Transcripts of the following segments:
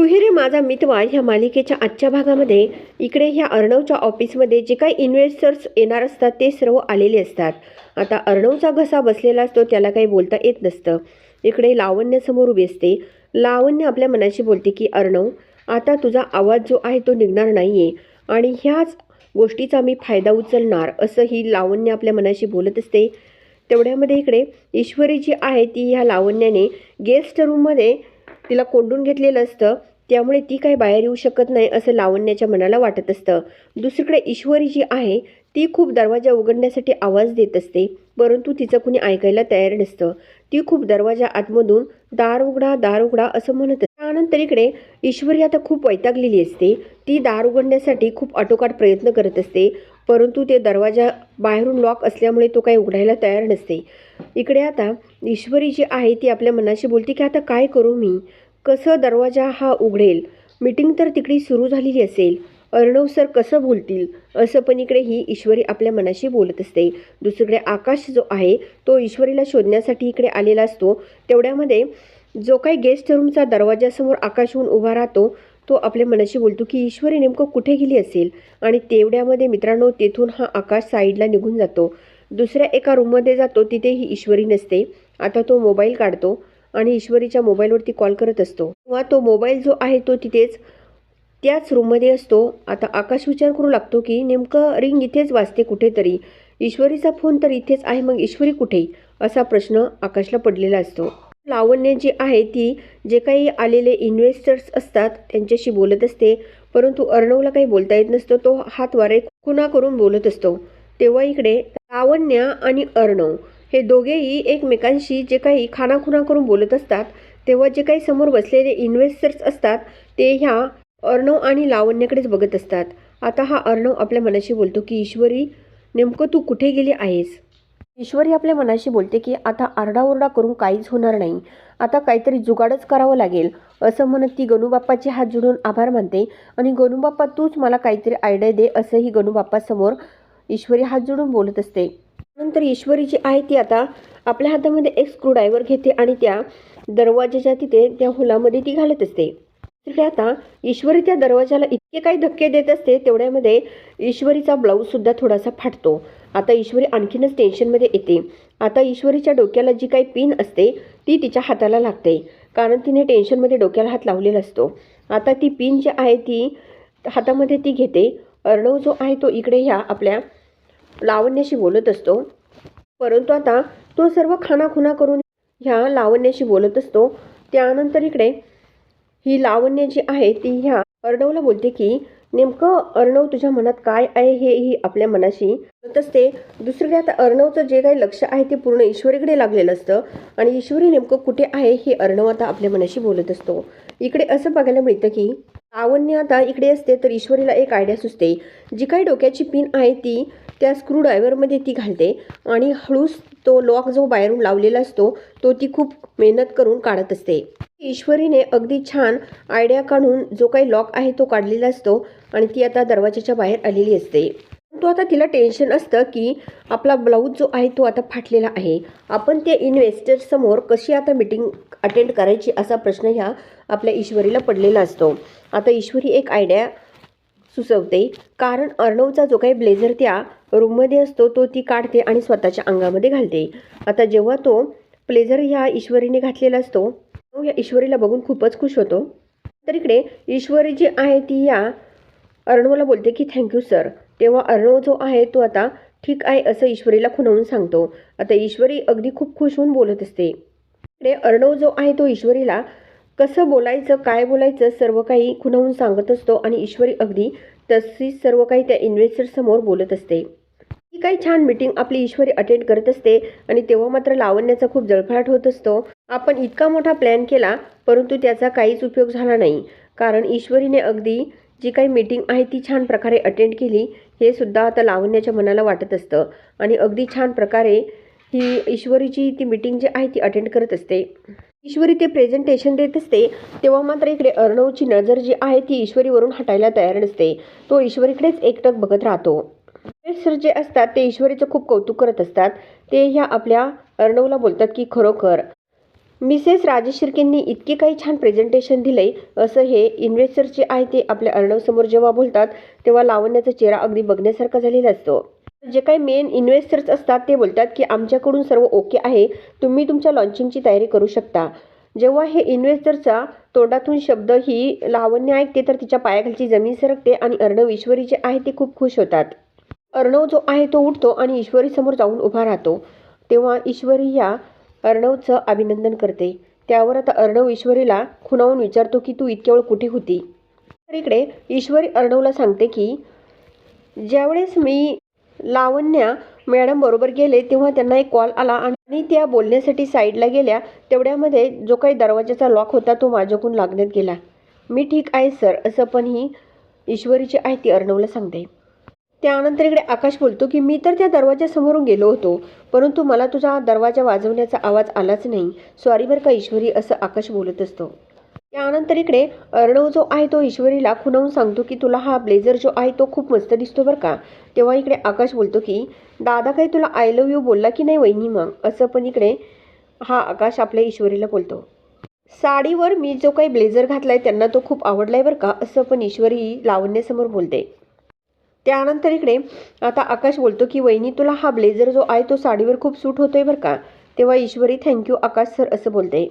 तू रे माझा मितवा ह्या मालिकेच्या आजच्या भागामध्ये. इकडे ह्या अर्णवच्या ऑफिसमध्ये जे काही इन्व्हेस्टर्स येणार असतात ते सर्व आलेले असतात. आता अर्णवचा घसा बसलेला असतो त्याला काही बोलता येत नसतं. इकडे लावण्य समोर उभी असते. लावण्य आपल्या मनाशी बोलते की अर्णव आता तुझा आवाज जो आहे तो निघणार नाही आहे आणि ह्याच गोष्टीचा मी फायदा उचलणार असं ही लावण्य आपल्या मनाशी बोलत असते. तेवढ्यामध्ये इकडे ईश्वरी जी आहे ती ह्या लावण्याने गेस्ट रूममध्ये तिला कोंडून घेतलेलं असतं. त्यामुळे ती काही बाहेर येऊ शकत नाही असं लावण्याच्या मनाला वाटत असतं. दुसरीकडे ईश्वरी जी आहे ती खूप दरवाजा उघडण्यासाठी आवाज देत असते परंतु तिचं कुणी ऐकायला तयार नसतं. ती खूप दरवाजा आतमधून दार उघडा दार उघडा असं म्हणत असते. त्यानंतर इकडे ईश्वरी आता खूप वैतागलेली असते. ती दार उघडण्यासाठी खूप आटोकाट प्रयत्न करत असते परंतु ते दरवाजा बाहेरून लॉक असल्यामुळे तो काही उघडायला तयार नसते. इकडे आता ईश्वरी जी आहे ती आपल्या मनाशी बोलते की आता काय करू मी? कसं दरवाजा हा उघडेल? मीटिंग तर तिकडे सुरू झालेली असेल. अर्णव सर कसं बोलतील? असं पण इकडे ही ईश्वरी आपल्या मनाशी बोलत असते. दुसरीकडे आकाश जो आहे तो ईश्वरीला शोधण्यासाठी इकडे आलेला असतो. तेवढ्यामध्ये जो काही गेस्ट रूमचा दरवाजासमोर आकाश होऊन उभा राहतो तो आपल्या मनाशी बोलतो की ईश्वरी नेमकं कुठे गेली असेल? आणि तेवढ्यामध्ये मित्रांनो तेथून हा आकाश साईडला निघून जातो. दुसऱ्या एका रूममध्ये जातो तिथेही ईश्वरी नसते. आता तो मोबाईल काढतो. आणि ईश्वरीच्या मोबाईलवरती कॉल करत असतो. किंवा तो मोबाईल जो आहे तो तिथेच त्याच रूममध्ये असतो. आता आकाश विचार करू लागतो की नेमकं रिंग इथेच वाजते कुठेतरी. ईश्वरीचा फोन तर इथेच आहे मग ईश्वरी कुठे? असा प्रश्न आकाशला पडलेला असतो. लावण्य जी आहे ती जे काही आलेले इन्व्हेस्टर्स असतात त्यांच्याशी बोलत असते. परंतु अर्णवला काही बोलता येत नसतो. तो हात वारे करून बोलत असतो? तेव्हा इकडे लावण्य आणि अर्णव. हे दोघेही एकमेकांशी जे काही खानाखुणा करून बोलत असतात तेव्हा जे काही समोर बसलेले इन्व्हेस्टर्स असतात ते ह्या अर्णव आणि लावण्याकडेच बघत असतात. आता हा अर्णव आपल्या मनाशी बोलतो की ईश्वरी नेमकं तू कुठे गेली आहेस? ईश्वरी आपल्या मनाशी बोलते की आता आरडाओरडा करून काहीच होणार नाही. आता काहीतरी जुगाडच करावं लागेल. असं म्हणत ती गणूबाप्पाचे हात जोडून आभार मानते आणि गणूबाप्पा तूच मला काहीतरी आयडिया दे असंही गणूबाप्पासमोर ईश्वरी हात जोडून बोलत असते. नंतर ईश्वरी जी आहे ती आता आपल्या हातामध्ये एक स्क्रूड्रायव्हर घेते आणि त्या दरवाजाच्या तिथे त्या हुलामध्ये ती घालत असते. तिकडे आता ईश्वरी त्या दरवाजाला इतके काही धक्के देत असते तेवढ्यामध्ये ईश्वरीचा ब्लाऊजसुद्धा थोडासा फाटतो. आता ईश्वरी आणखीनच टेन्शनमध्ये येते. आता ईश्वरीच्या डोक्याला जी काही पिन असते ती तिच्या हाताला लागते. कारण तिने टेन्शनमध्ये डोक्याला हात लावलेला असतो. आता ती पिन जी आहे ती हातामध्ये ती घेते. अर्णव जो आहे तो इकडे ह्या आपल्या लावण्याशी बोलत असतो. परंतु आता तो सर्व खानाखुणा करून ह्या लावण्याशी बोलत असतो. त्यानंतर इकडे ही लावण्य जी आहे ती ह्या अर्णवला बोलते की नेमकं अर्णव तुझ्या मनात काय आहे हे ही आपल्या मनाशी बोलत असते. दुसरीकडे आता अर्णवचं जे काही लक्ष आहे ते पूर्ण ईश्वरीकडे लागलेलं असतं. आणि ईश्वरी नेमकं कुठे आहे हे अर्णव आता आपल्या मनाशी बोलत असतो. इकडे असं बघायला मिळतं की लावण्य आता इकडे असते तर ईश्वरीला एक आयडिया सुचते. जी काही डोक्याची पिन आहे ती त्या स्क्रूड्रायव्हरमध्ये ती घालते आणि हळूच तो लॉक जो बाहेरून लावलेला असतो तो ती खूप मेहनत करून काढत असते. ईश्वरीने अगदी छान आयडिया काढून जो काही लॉक आहे तो काढलेला असतो आणि ती आता दरवाजाच्या बाहेर आलेली असते. तो आता तिला टेन्शन असतं की आपला ब्लाऊज जो आहे तो आता फाटलेला आहे. आपण त्या इन्व्हेस्टरसमोर कशी आता मीटिंग अटेंड करायची असा प्रश्न ह्या आपल्या ईश्वरीला पडलेला असतो. आता ईश्वरी एक आयडिया सुचवते. कारण अर्णवचा जो काही ब्लेझर त्या रूममध्ये असतो तो ती काढते आणि स्वतःच्या अंगामध्ये घालते. आता जेव्हा तो ब्लेझर ह्या ईश्वरीने घातलेला असतो तो या ईश्वरीला बघून खूपच खुश होतो. तर इकडे ईश्वरी जी आहे ती या अर्णवला बोलते की थँक्यू सर तेव्हा अर्णव जो आहे तो आता ठीक आहे असं ईश्वरीला खुणवून सांगतो. आता ईश्वरी अगदी खूप खुश होऊन बोलत असते. इकडे अर्णव जो आहे तो ईश्वरीला कसं बोलायचं काय बोलायचं सर्व काही खुणावून सांगत असतो आणि ईश्वरी अगदी तशीच सर्व काही त्या इन्व्हेस्टरसमोर बोलत असते. ही काही छान मीटिंग आपली ईश्वरी अटेंड करत असते आणि तेव्हा मात्र लावण्याचा खूप जळफळाट होत असतो. आपण इतका मोठा प्लॅन केला परंतु त्याचा काहीच उपयोग झाला नाही. कारण ईश्वरीने अगदी जी काही मीटिंग आहे ती छान प्रकारे अटेंड केली हे सुद्धा आता लावण्याच्या मनाला वाटत असतं. आणि अगदी छान प्रकारे ही ईश्वरीची ती मीटिंग जी आहे ती अटेंड करत असते. ईश्वरी ते प्रेझेंटेशन देत असते तेव्हा मात्र इकडे अर्णवची नजर जी आहे ती ईश्वरीवरून हटायला तयार नसते. तो ईश्वरीकडेच एकटक बघत राहतो. सर जे असतात ते ईश्वरीचं खूप कौतुक करत असतात. ते ह्या आपल्या अर्णवला बोलतात की खरोखर मिसेस राजेश शिर्केंनी इतके काही छान प्रेझेंटेशन दिले असं हे इन्व्हेस्टर जे आहे ते आपल्या अर्णवसमोर जेव्हा बोलतात तेव्हा लावण्याचा चेहरा अगदी बघण्यासारखा झालेला असतो. जे काही मेन इन्व्हेस्टर्स असतात ते बोलतात की आमच्याकडून सर्व ओके आहे. तुम्ही तुमच्या लॉन्चिंगची तयारी करू शकता. जेव्हा हे इन्व्हेस्टरचा तोंडातून शब्द ही लावण्य ऐकते तर तिच्या पायाखालची जमीन सरकते आणि अर्णव ईश्वरी जे आहे ते खूप खुश होतात. अर्णव जो आहे तो उठतो आणि ईश्वरीसमोर जाऊन उभा राहतो. तेव्हा ईश्वरी या अर्णवचं अभिनंदन करते. त्यावर आता अर्णव ईश्वरीला खुणावून विचारतो की तू इतक्या वेळ कुठे होती? तर इकडे ईश्वरी अर्णवला सांगते की ज्यावेळेस मी लावण्या मॅडम बरोबर गेले तेव्हा त्यांना एक कॉल आला आणि त्या बोलण्यासाठी साईडला गेल्या. तेवढ्यामध्ये जो काही दरवाजाचा लॉक होता तो माझ्याकडून लागण्यात गेला. मी ठीक आहे सर असं पण ही ईश्वरीची आहे ती अर्णवला सांगते. त्यानंतर इकडे आकाश बोलतो की मी तर त्या दरवाजासमोरून गेलो होतो परंतु मला तुझा दरवाजा वाजवण्याचा आवाज आलाच नाही. सॉरी बरं का ईश्वरी असं आकाश बोलत असतो. त्यानंतर इकडे अर्णव जो आहे तो ईश्वरीला खुणावून सांगतो की तुला हा ब्लेझर जो आहे तो खूप मस्त दिसतो बरं का. तेव्हा इकडे आकाश बोलतो की दादा काही तुला आय लव यू बोलला की नाही वहिनी मग? असं पण इकडे हा आकाश आपल्या ईश्वरीला बोलतो. साडीवर मी जो काही ब्लेझर घातलाय त्यांना तो खूप आवडलाय बरं का असं पण ईश्वरी लावण्यासमोर बोलते. त्यानंतर इकडे आता आकाश बोलतो की वहिनी तुला हा ब्लेझर जो आहे तो साडीवर खूप सूट होतोय बरं का? तेव्हा ईश्वरी थँक्यू आकाश सर असं बोलते.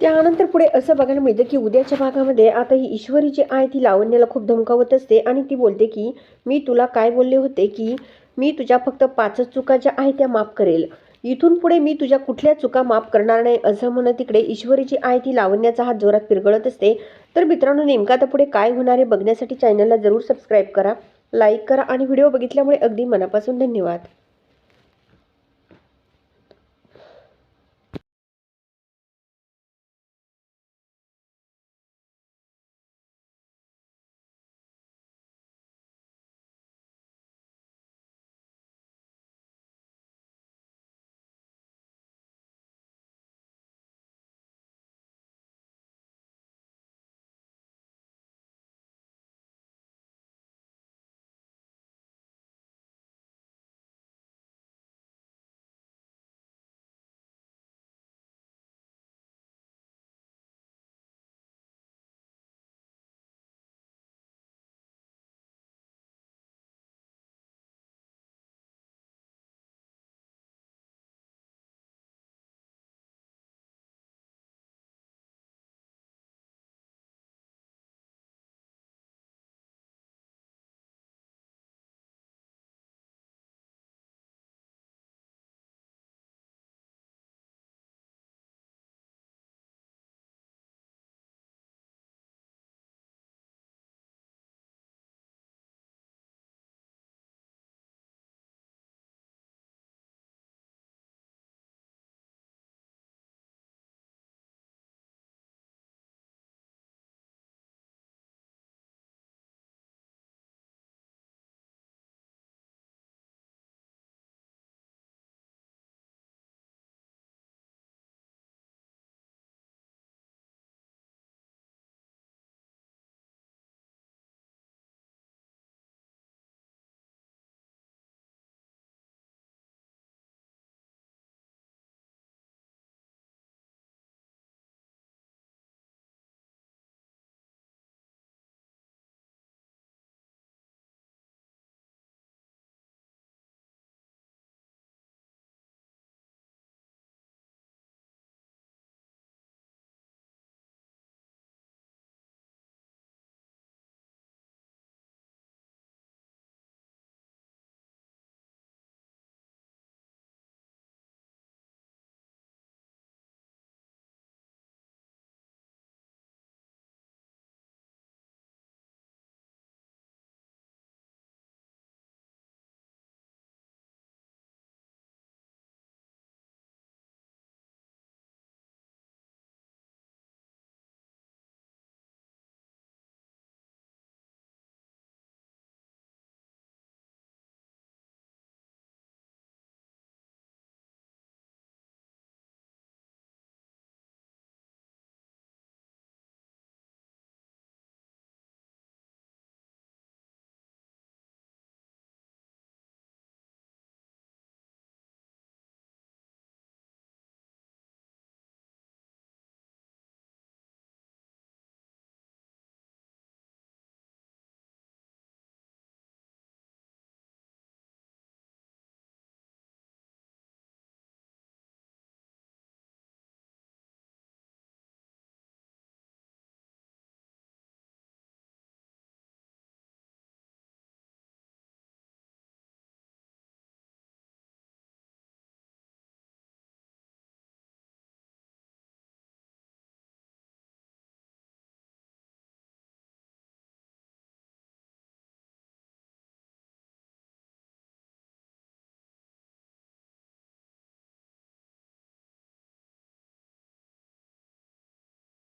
त्यानंतर पुढे असं बघायला मिळतं की उद्याच्या भागामध्ये आता ही ईश्वरी जी आहे ती लावण्याला खूप धमकावत असते आणि ती बोलते की मी तुला काय बोलले होते की मी तुझ्या फक्त पाचच चुका ज्या आहेत त्या माफ करेल. इथून पुढे मी तुझ्या कुठल्या चुका माफ करणार नाही असं म्हणत तिकडे ईश्वरी जी आहे ती लावण्याचा हात जोरात पिरगळत असते. तर मित्रांनो नेमका आता पुढे काय होणार आहे बघण्यासाठी चॅनलला जरूर सबस्क्राईब करा लाईक करा आणि व्हिडिओ बघितल्यामुळे अगदी मनापासून धन्यवाद.